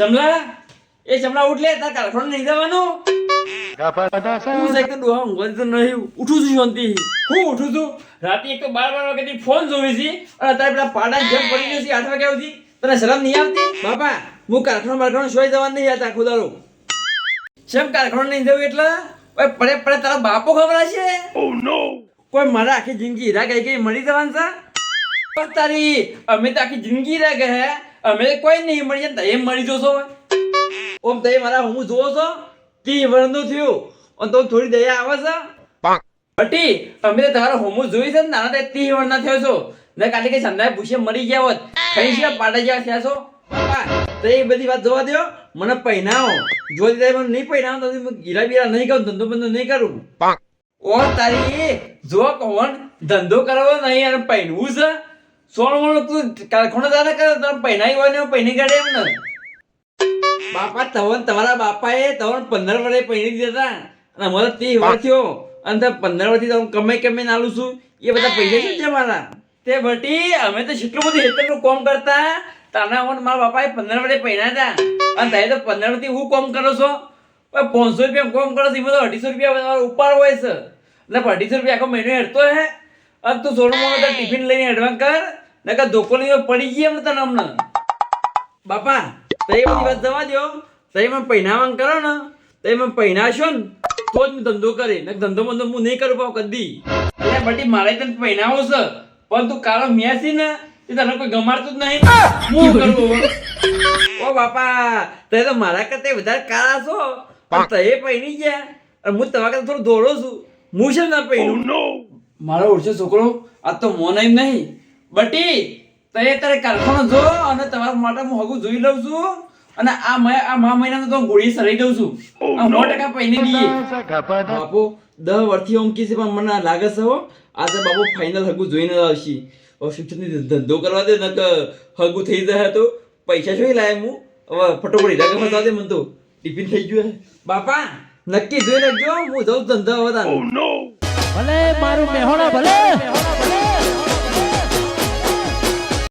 ચમલા? એ ચમલા ઉઠલે તાર કારખાને નહીં જવાનું. હું છે કે ડોહા ઊંઘવાની તો નહીં. ઉઠું છું શાંતિ. હું ઉઠું છું. રાતે એક તો બાર બાર વાગ્યાથી ફોન જોવી છે. અને અત્યારે પેલા પાડા જેમ પડી ગયો છે આઠ વાગ્યા સુધી. તને શરમ નહીં આવતી? બાપા હું કારખાનો બારખાનો સોય જવાનું નહીં હતા આખો દાડો. શેમ કારખાનો નહીં જવું એટલે? પડે પડે તારા બાપો ખબર છે? કોઈ મારા આખી જિંદગી હીરા ગઈ ગઈ મળી જવાનું છે? તારી અમે તો આખી જિંદગી હીરા ગયા અમે કોઈ નહીં મળીએ તમે મળી જોશો ઓમ તમે મારા હું જોવો છો? તી વર્ષનું થયું? અને તો થોડી દયા આવે છે. બટી અમે તો તમારો હોમો જોઈ છે ને નાના તે તી વર્ષના થયો છો. ને કાલે કઈ સંધાય ભૂસે મરી ગયા હોત. કઈ છે પાડા જેવા થયા છો. તો એ બધી વાત જોવા દ્યો. મને પહેનાવો. જો મને નહીં પહેનાવો તો હું ગીરા બીરા નહીં કરું ધંધો બંધો નહીં કરું. ઓ તારી જો કોણ ધંધો કરવો નહીં અને પહેરવું છે સોળ મોણ તું કારખાનો દાદા કરે તમે પહેનાઈ હોય ને પહેરી કાઢે એમ ને? બાપા તવન તમારા બાપાએ તવન પંદર વર્ષે પહેરી દીધા હતા. અને અમારે તે વર્ષ થયો. અને તે પંદર વર્ષથી તમે કમે કમે નાલું છું. એ બધા પૈસા શું છે મારા? તે ભટી અમે તો કેટલું બધું હેતરનું કોમ કરતા તને અમને મારા બાપાએ પંદર વર્ષે પહેર્યા હતા. અને તમે તો પંદર વર્ષથી હું કોમ કરો છો? પાંચસો રૂપિયા કોમ કરો છો? એમાં તો અઢીસો રૂપિયા તમારો ઉપાડ હોય છે. એટલે અઢીસો રૂપિયા આખો મહિનો હેડતો હે. અને તું થોડું મોડું તાર ટિફિન લઈને હેડવા કર નકર ધોકોલી પડી ગઈ એમ તને હમણાં. બાપા તઈ બધી વાત જવા દો તઈ મને પહેનાવાન કરો ને. તઈ મને પહેનાશો ને તો જ હું ધંધો કરે. ને ધંધો બંધો હું નહીં કરું પાવ કદી. એટલે બટી મારે તને પહેનાવો છે. પણ તું કાળો મેસી ને એ તને કોઈ ગમાડતું જ નહીં. હું કરું ઓ બાપા તે તો મારા કરતા વધારે કાળા છો. પણ તે પહેરી ગયા. અને હું તમારા કરતા થોડું દોડો છું. હું છે ના પહેરું મારો ઓળખો છોકરો, આ તો મોન નહીં. બટી તે તારે કારખાનો જો અને તમારા માટે હું હગું જોઈ લઉં છું. અને આ મે- આ મા મહિનાનો તો ગોળી સરાઈ દઉં છું. આ સો ટકા પહેરી દઈએ બાપુ દસ વર્ષથી ઓમકી છે, પણ મને લાગે છે હો, આજે બાપુ ફાઇનલ હગું જોઈને આવશે. હવે શિક્ષણની ધંધો કરવા દે નક હગું થઈ જાય તો પૈસા શું લાય હું? હવે ફટોફટ હીરા ફસવા દે મને તો. ટિફિન થઈ ગયું બાપા, નક્કી જોઈ લેજો હું જઉં ધંધા હવે તારે. ભલે મારું મેહોણા ભલે.